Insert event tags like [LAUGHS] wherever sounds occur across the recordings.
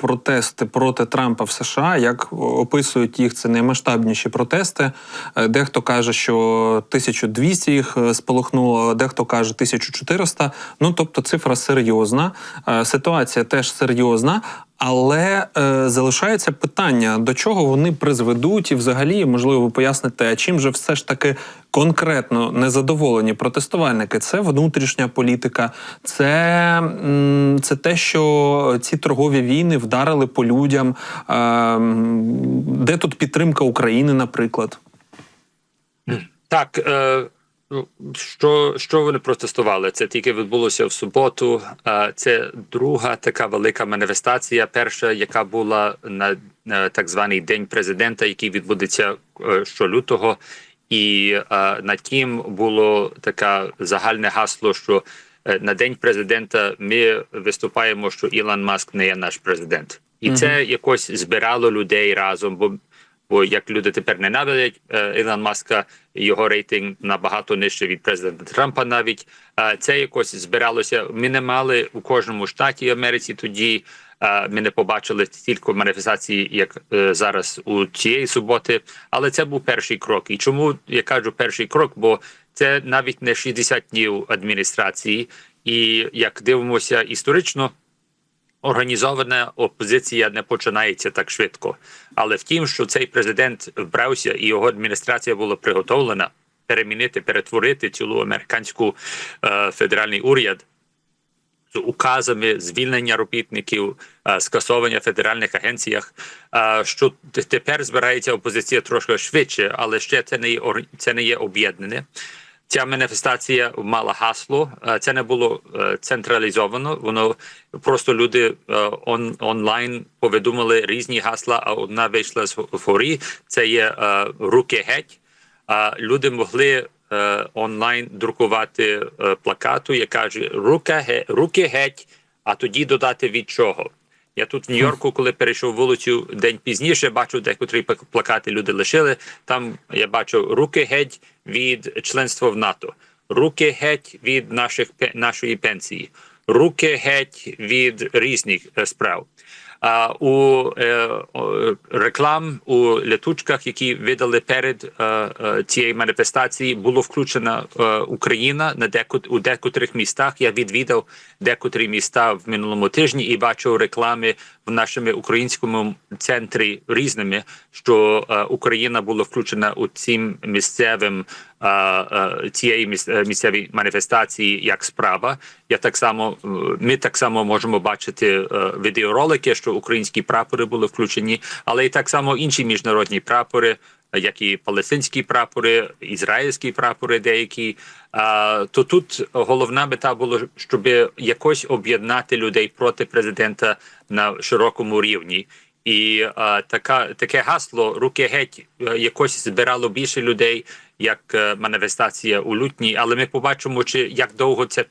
протести проти Трампа в США, як описують їх, це наймасштабніші протести. Е, Дехто каже, що 1200 їх е, спалахнуло, дехто каже 1400. Ну тобто цифра серйозна, Е, ситуація теж серйозна. Але е, залишається питання, до чого вони призведуть, і взагалі, можливо, ви поясните, а чим же все ж таки конкретно незадоволені протестувальники? Це внутрішня політика, це, це те, що ці торгові війни вдарили по людям. Е, де тут підтримка України, наприклад? Так, е, що, що вони протестували? Це тільки відбулося в суботу. Це друга така велика маніфестація. Перша, яка була на так званий День президента, який відбудеться е, щолютого. І на тім було таке загальне гасло, що е, на день президента ми виступаємо, що Ілон Маск не є наш президент, і Мгм. це якось збирало людей разом. Бо як люди тепер ненавидять е, Ілон Маска, його рейтинг набагато нижче від президента Трампа. Навіть Е, це якось збиралося. Ми не мали у кожному штаті Америці тоді. е, Ми не побачили стільки маніфестацій, як зараз у цієї суботи. Але це був перший крок. І чому я кажу перший крок? Бо це навіть не 60 днів адміністрації, і як дивимося історично, організована опозиція не починається так швидко. Але втім, що цей президент вбрався і його адміністрація була приготовлена перемінити, перетворити цілу американську е, федеральний уряд з указами звільнення робітників, е, скасовування в федеральних агенціях. е, Що тепер збирається опозиція трошки швидше, але ще це не є це не є об'єднане. Ця маніфестація мала гасло. е, Це не було е, централізовано. Воно просто люди е, он, онлайн повидумали різні гасла. А одна вийшла з горі. Це є руки геть. А люди могли онлайн друкувати плакату, яка каже рука руки геть, а тоді додати від чого. Я тут в Нью-Йорку, коли перейшов вулицю день пізніше, бачу, декотрі плакати люди лишили. Там я бачу руки геть від членства в НАТО, руки геть від наших нашої пенсії, руки геть від різних е, справ. У е, реклам у лятучках, які видали перед е, е, цією маніфестацією, було включена е, Україна на декот у декотрих містах. Я відвідав декотрі міста в минулому тижні і бачив реклами в нашому українському центрі різними, що е, Україна була включена у цим місцевим е, е, цієї міс- місцевій маніфестації як справа. Я так само ми так само можемо бачити відеоролики, що українські прапори були включені, але і так само інші міжнародні прапори. Е, Як і палестинські прапори, ізраїльські прапори, деякі то тут головна мета була, щоб якось об'єднати людей проти президента на широкому рівні. І а, така таке гасло руки геть е, якось збирало більше людей, як е, маніфестація у лютні. Але ми побачимо, чи як довго це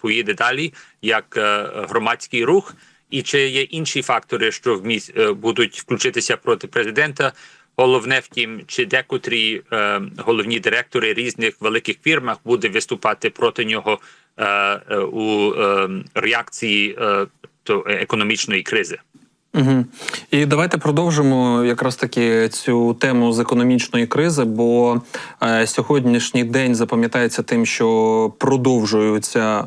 поїде далі, як е, громадський рух, і чи є інші фактори, що в міс е, будуть включитися проти президента. Головне втім, чи декотрі е, головні директори різних великих фірмах буде виступати проти нього е, е, у е, реакції е, то економічної кризи. Угу. І давайте продовжимо якраз таки цю тему з економічної кризи, бо е, сьогоднішній день запам'ятається тим, що продовжується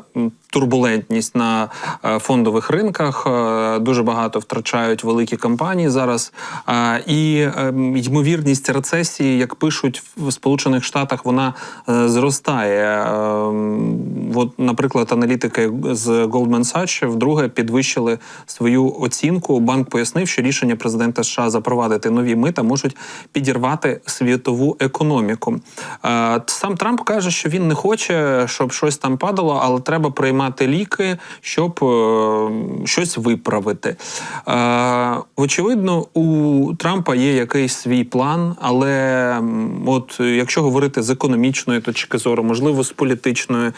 турбулентність на е, фондових ринках. Е, дуже багато втрачають великі компанії зараз. Е, і е, ймовірність рецесії, як пишуть в Сполучених Штатах, вона е, зростає. Е, от, наприклад, аналітики з Goldman Sachs вдруге підвищили свою оцінку. Банк пояснив, що рішення президента США запровадити нові мита можуть підірвати світову економіку. Е, Сам Трамп каже, що він не хоче, щоб щось там падало, але треба приймати ліки, щоб е, щось виправити. Е, Очевидно, у Трампа є якийсь свій план, але от якщо говорити з економічної точки зору, можливо, з політичної,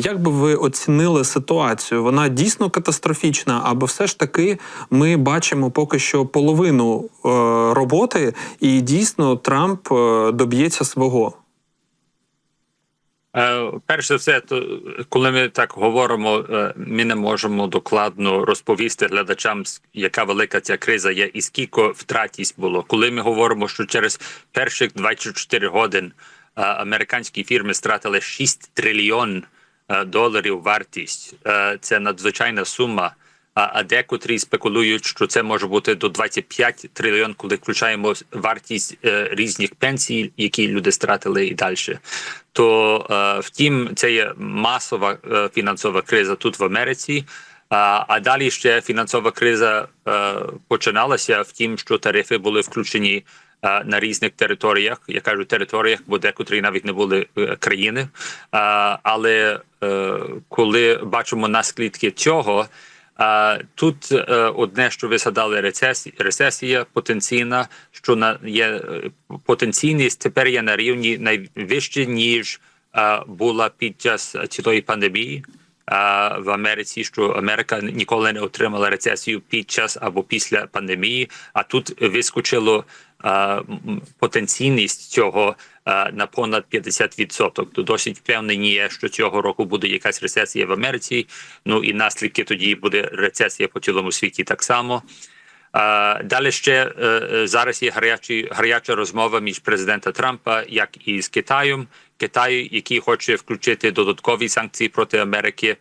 як би ви оцінили ситуацію? Вона дійсно катастрофічна, або все ж таки ми бачимо поки що половину е, роботи, і дійсно Трамп е, доб'ється свого. Е, Перш за все, то коли ми так говоримо, ми не можемо докладно розповісти глядачам, яка велика ця криза є і скільки втратість було. Коли ми говоримо, що через перших 24 годин американські фірми стратили 6 трильйон доларів вартість, це надзвичайна сума. А, декотрі спекулюють, що це може бути до 25 трильйон, коли включаємо вартість е, різних пенсій, які люди стратили і далі. То е, втім, це є масова е, фінансова криза тут в Америці. А, далі ще фінансова криза починалася в тім, що тарифи були включені на різних територіях. Я кажу територіях, бо декотрі навіть не були країни. Але коли бачимо наслідки цього. Тут е, одне, що ви згадали, рецесія, рецесія потенційна, що на є е, потенційність тепер є на рівні найвище, ніж е, була під час цілої пандемії. В Америці, що Америка ніколи не отримала рецесію під час або після пандемії, а тут вискочило потенційність цього на понад 50%. То досить впевнені є, що цього року буде якась рецесія в Америці. Ну і наслідки тоді буде рецесія по цілому світі так само. Далі ще е, е, зараз є гарячі, гаряча розмова між президента Трампа, як і з Китаєм. Китай, який хоче включити додаткові санкції проти Америки.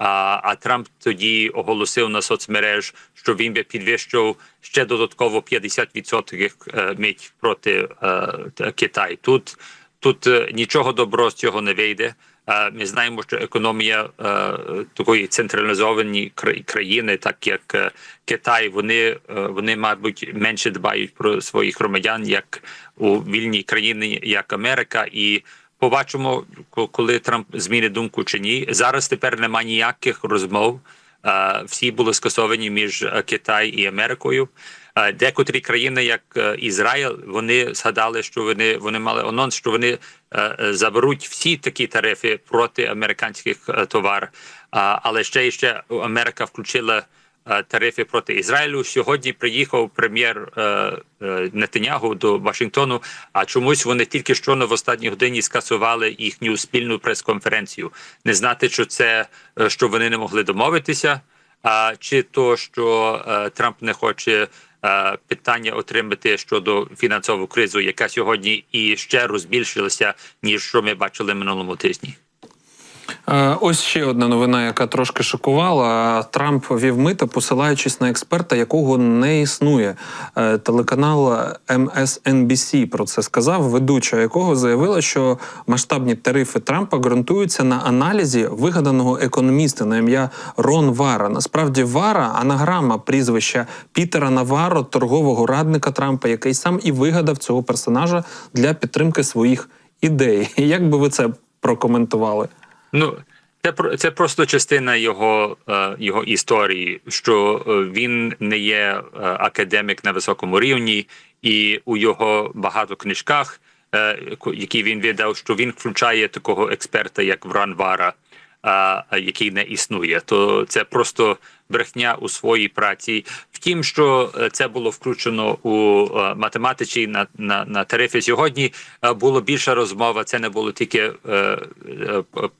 А, а Трамп тоді оголосив на соцмереж, що він би підвищив ще додатково 50% е, мить проти е, Китаю. Тут тут е, нічого доброго з цього не вийде. Е, Ми знаємо, що економія такої централізованої країни, так як Китай, вони, вони, мабуть, менше дбають про своїх громадян, як у вільній країні, як Америка, і побачимо, коли Трамп зміни думку чи ні. Зараз тепер немає ніяких розмов. Всі були скасовані між е, Китай і Америкою. Декотрі країни, як е, Ізраїль, вони згадали, що вони вони мали анонс, що вони е, заберуть всі такі тарифи проти американських товар. Але ще і ще Америка включила тарифи проти Ізраїлю. Сьогодні приїхав прем'єр е, е, Нетанягу до Вашингтону. А чомусь вони тільки що на в останній годині скасували їхню спільну прес-конференцію. Не знати, що це е, що вони не могли домовитися, а чи то, що е, Трамп не хоче. е, Питання отримати щодо фінансову кризу, яка сьогодні і ще розбільшилася, ніж що ми бачили минулому тижні. Е, Ось ще одна новина, яка трошки шокувала. Трамп вів мита, посилаючись на експерта, якого не існує. Е, Телеканал MSNBC про це сказав, ведуча якого заявила, що масштабні тарифи Трампа ґрунтуються на аналізі вигаданого економіста на ім'я Рон Вара. Насправді Вара анаграма прізвища Пітера Наваро, торгового радника Трампа, який сам і вигадав цього персонажа для підтримки своїх ідей. [LAUGHS] Як би ви це прокоментували? Ну, це це просто частина його, е, його історії, що е, він не є е, академік на високому рівні, і у його багато книжках, які він видав, що він включає такого експерта, як Вран Вара, а, а, який не існує. То це просто брехня у своїй праці. Втім, що е, це було включено у е, математиці на, на, на тарифи сьогодні. е, Було більша розмова. Це не було тільки е,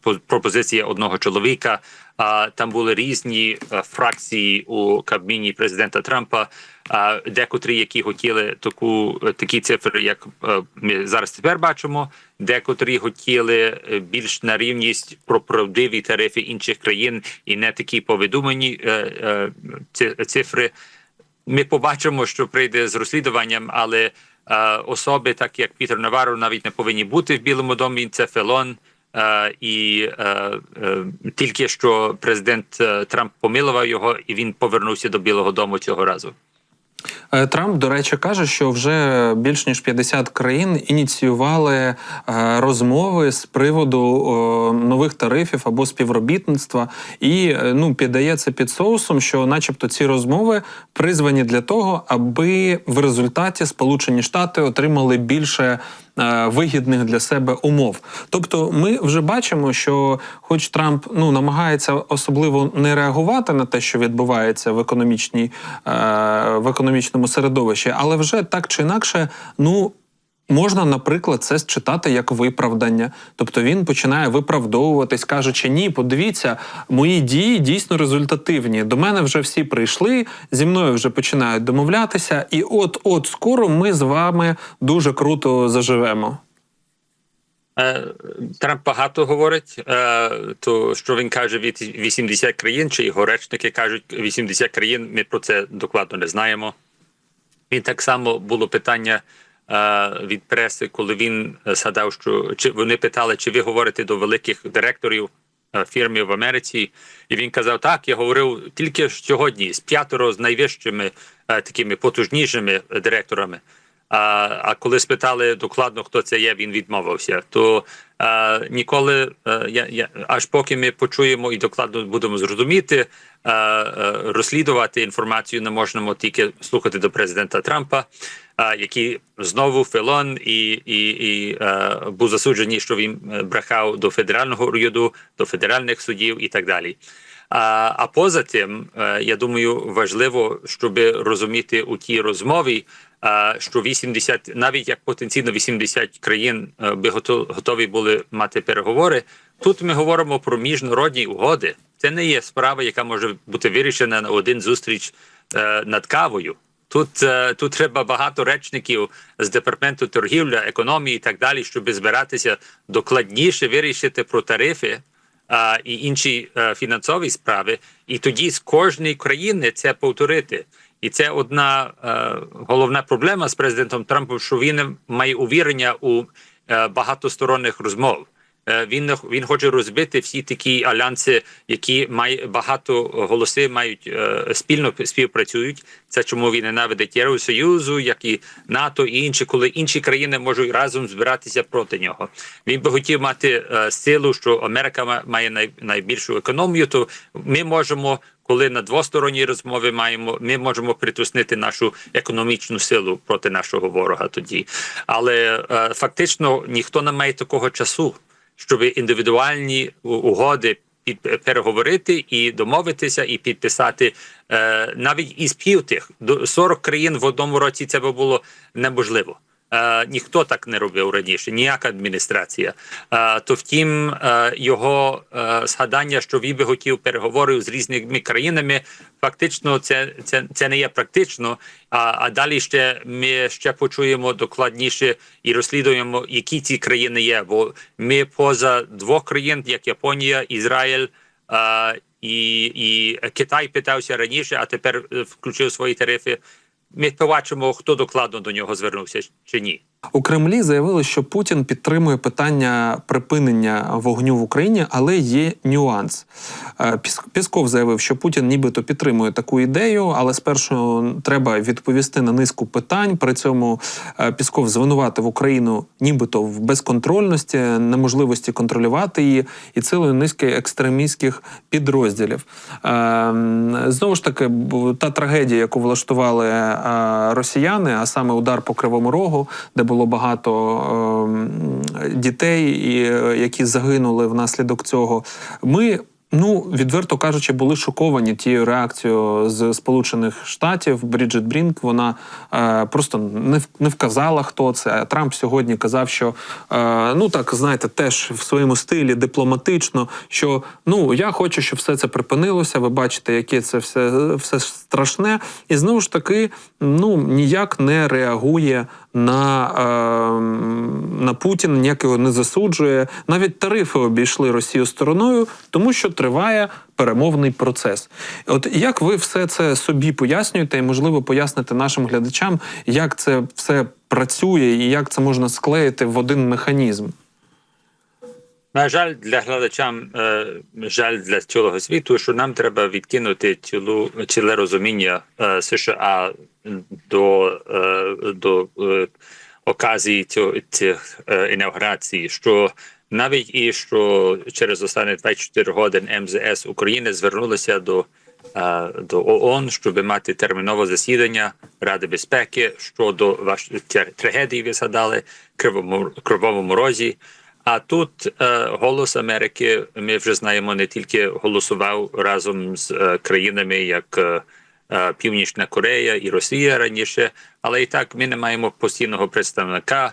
по- пропозиція одного чоловіка. А там були різні фракції у кабміні президента Трампа. А декотрі, які хотіли таку такі цифри, як е, ми зараз тепер бачимо, декотрі хотіли е, більш на рівність про правдиві тарифи інших країн і не такі повідомлені е, цифри. Ми побачимо, що прийде з розслідуванням, але особи, так як Пітер Наваро, навіть не повинні бути в Білому домі. Це фелон. Е, і е, е, тільки що президент е, Трамп помилував його, і він повернувся до Білого Дому цього разу. Е, Трамп, до речі, каже, що вже більш ніж 50 країн ініціювали е, розмови з приводу нових тарифів або співробітництва, і е, ну піддає під соусом, що, начебто, ці розмови призвані для того, аби в результаті Сполучені Штати отримали більше. Е, Вигідних для себе умов, тобто ми вже бачимо, що, хоч Трамп ну намагається особливо не реагувати на те, що відбувається в економічній е, в економічному середовищі, але вже так чи інакше, ну Можна, наприклад, це считати як виправдання. Тобто він починає виправдовуватись, кажучи, ні, подивіться, мої дії дійсно результативні. До мене вже всі прийшли, зі мною вже починають домовлятися, і от от скоро ми з вами дуже круто заживемо. Е, Трамп багато говорить, е, то що він каже від 80 країн, чи його речники кажуть 80 країн. Ми про це докладно не знаємо. Він так само було питання від преси, коли він е, згадав, що чи вони питали, чи ви говорите до великих директорів е, фірми в Америці, і він казав: так, я говорив тільки сьогодні з п'ятеро з найвищими е, такими потужнішими директорами. А, а коли спитали докладно, хто це є, він відмовився. То е, ніколи е, я, я аж поки ми почуємо і докладно будемо зрозуміти, е, е, розслідувати інформацію не можемо тільки слухати до президента Трампа, який знову фелон і, і, і е, був засуджений, що він е, брехав до федерального уряду, до федеральних судів і так далі. А, а поза тим, е, я думаю, важливо, щоб розуміти у тій розмові, що 80, навіть як потенційно 80 країн би гото- готові були мати переговори. Тут ми говоримо про міжнародні угоди. Це не є справа, яка може бути вирішена на один зустріч над кавою. Тут, е, тут треба багато речників з департаменту торгівля, економії і так далі, щоб збиратися докладніше вирішити про тарифи а, і інші е, фінансові справи, і тоді з кожної країни це повторити. І це одна е, головна проблема з президентом Трампом, що він має увірення у е, багатосторонних розмов. Е, Він він хоче розбити всі такі альянси, які має багато голоси, мають е, спільно співпрацюють. Це чому він ненавидить Євросоюзу, як і НАТО і інші, коли інші країни можуть разом збиратися проти нього. Він би хотів мати е, силу, що Америка ма- має найбільшу економію. То ми можемо, коли на двосторонній розмови маємо, ми можемо притуснити нашу економічну силу проти нашого ворога тоді. Але е, фактично ніхто не має такого часу щоб індивідуальні угоди під переговорити і домовитися, і підписати е, навіть із пів тих до 40 країн в одному році це було неможливо. Е, ніхто так не робив раніше, ніяка адміністрація. Е, то втім, е, його згадання, що він би хотів переговорів з різними країнами, фактично це, це, це не є практично. А, а далі ще ми ще почуємо докладніше і розслідуємо, які ці країни є. Бо ми поза двох країн, як Японія, Ізраїль. і, і Китай питався раніше, а тепер включив свої тарифи. Ми побачимо, хто докладно до нього звернувся чи ні. У Кремлі заявили, що Путін підтримує питання припинення вогню в Україні, але є нюанс. Е, Пісков заявив, що Путін нібито підтримує таку ідею, але спершу треба відповісти на низку питань. При цьому е, Пісков звинуватив Україну нібито в безконтрольності, неможливості контролювати її і цілої низки екстремістських підрозділів. Е, Знову ж таки, та трагедія, яку влаштували росіяни, а саме удар по Кривому Рогу, де було багато ем, дітей, е, які загинули внаслідок цього. Ми. Ну, відверто кажучи, були шоковані тією реакцією з Сполучених Штатів. Бріджит Брінк вона е, просто не, не вказала, хто це. А Трамп сьогодні казав, що е, ну так знаєте, теж в своєму стилі дипломатично, що ну я хочу, щоб все це припинилося. Ви бачите, яке це все, все страшне, і знову ж таки, ну ніяк не реагує на, е, на Путін, ніяк його не засуджує. Навіть тарифи обійшли Росію стороною, тому що триває перемовний процес. От як ви все це собі пояснюєте, і можливо поясните нашим глядачам, як це все працює і як це можна склеїти в один механізм? На жаль, для глядачам, е, жаль для цілого світу, що нам треба відкинути цілу ціле розуміння е, США до, е, до оказії цього цих е, інаугурацій, що навіть і що через останні 24 години МЗС України звернулися до. е, До ООН, щоб мати термінове засідання Ради безпеки щодо ваш трагедії, ви згадали кривому кривому розі. А тут е, голос Америки, ми вже знаємо, не тільки голосував разом з країнами, як Північна Корея і Росія раніше, але і так ми не маємо постійного представника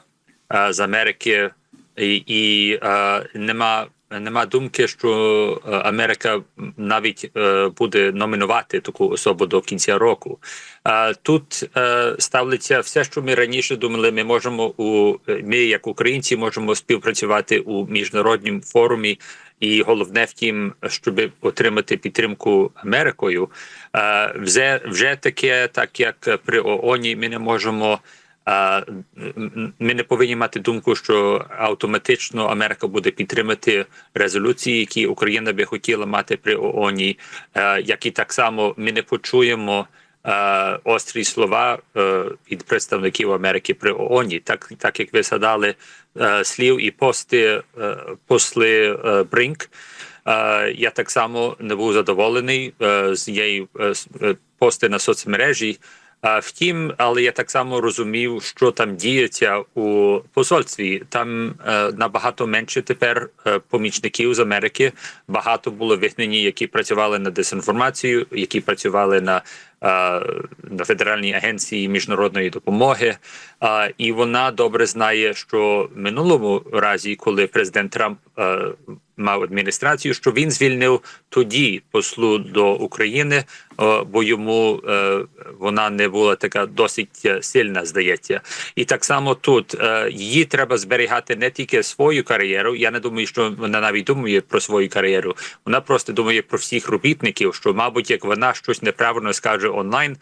е, з Америки, і, і е, нема. Нема думки, що е, Америка навіть е, буде номінувати таку особу до кінця року. Е, Тут е, ставиться все, що ми раніше думали. Ми можемо у ми, як українці, можемо співпрацювати у міжнародному форумі, і головне втім, щоб отримати підтримку Америкою. Е, Вже вже таке, так як при ООНі, ми не можемо. Ми не повинні мати думку, що автоматично Америка буде підтримати резолюції, які Україна би хотіла мати при ООНі, Е, і так само ми не почуємо е, острі слова е, від представників Америки при ООН, Так, так як ви згадали е, слів і пости е, посли Бринк. Я так само не був задоволений з її пости на соцмережі. А втім, але я так само розумів, що там діється у посольстві. Там е, набагато менше тепер е, помічників з Америки. Багато було вигнані, які працювали на дезінформацію, які працювали на, е, на федеральній агенції міжнародної допомоги. Е, і вона добре знає, що в минулому разі, коли президент Трамп е, мав адміністрацію, що він звільнив тоді послу до України, е, бо йому е, вона не була така досить е, сильна, здається. І так само тут її треба зберігати не тільки свою кар'єру. Я не думаю, що вона навіть думає про свою кар'єру. Вона просто думає про всіх робітників, що, мабуть, як вона щось неправильно скаже онлайн,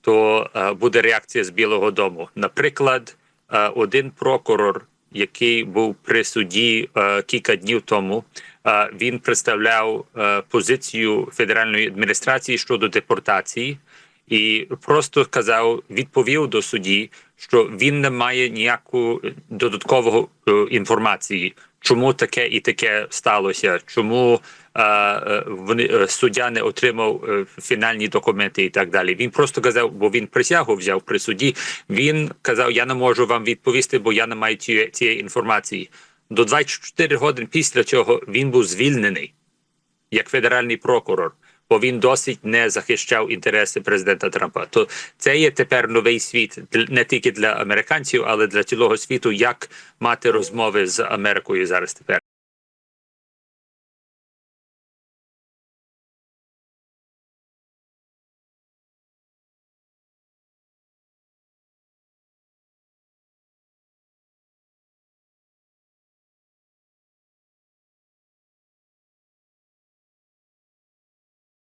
то буде реакція з Білого Дому. Наприклад, один прокурор, який був при суді е, кілька днів тому, е, він представляв е, позицію федеральної адміністрації щодо депортації, і просто казав, відповів до судді, що він не має ніякої додаткового інформації, чому таке і таке сталося, чому вони е, суддя не отримав е, фінальні документи і так далі. Він просто казав, бо він присягу взяв при суді. Він казав: Я не можу вам відповісти, бо я не маю цієї, інформації. До 24 годин після цього він був звільнений як федеральний прокурор. Бо він досить не захищав інтереси президента Трампа. То це є тепер новий світ не тільки для американців, але для цілого світу, як мати розмови з Америкою зараз тепер.